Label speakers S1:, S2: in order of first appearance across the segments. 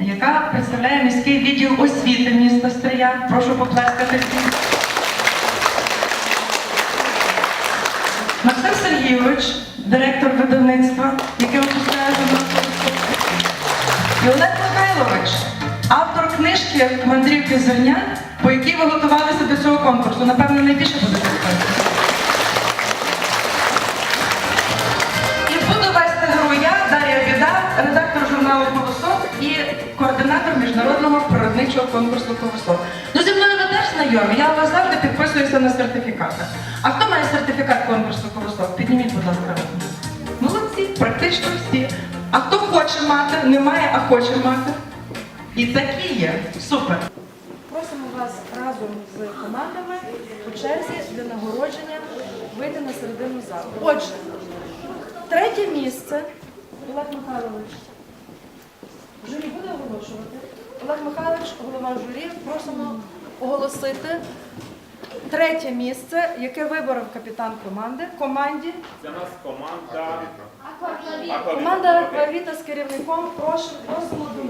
S1: яка представляє міський відділ освіти міста Стрия. Прошу поплескати. Максим Сергійович, директор видавництва, яке випускає журнал і Олег Михайлович, автор книжки Мандрівки зерня, по якій ви готувалися до цього конкурсу. Напевно, найбільше буде природничого конкурсу Колосок. Ну, зі мною ви теж знайомі, я у вас завжди підписуюся на сертифікатах. А хто має сертифікат конкурсу Колосок? Підніміть, будь ласка. Молодці, практично всі. А хто хоче мати, не має, а хоче мати. І такі є. Супер.
S2: Просимо вас разом з командами по черзі для нагородження вийти на середину залу. Отже, третє місце. Олег Михайлович. Журі буде оголошувати? Олег Михайлович, голова журі, просимо оголосити третє місце, яке виборов капітан команди. Команді.
S3: Це у нас команда
S2: Команда Аквавіта з керівником. Прошу, просимо до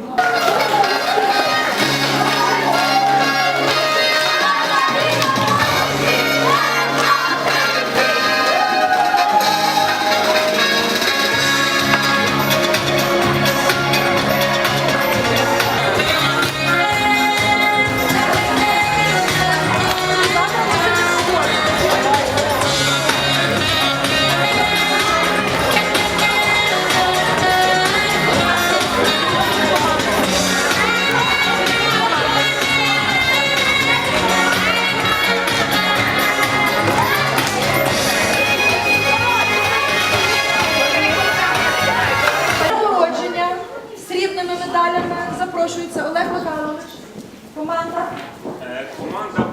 S2: запрошується Олег Михайлович. Команда.
S3: е, команда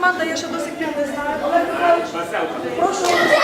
S2: команда, я ще досить пір не знаю. Олег Михайлович, прошу.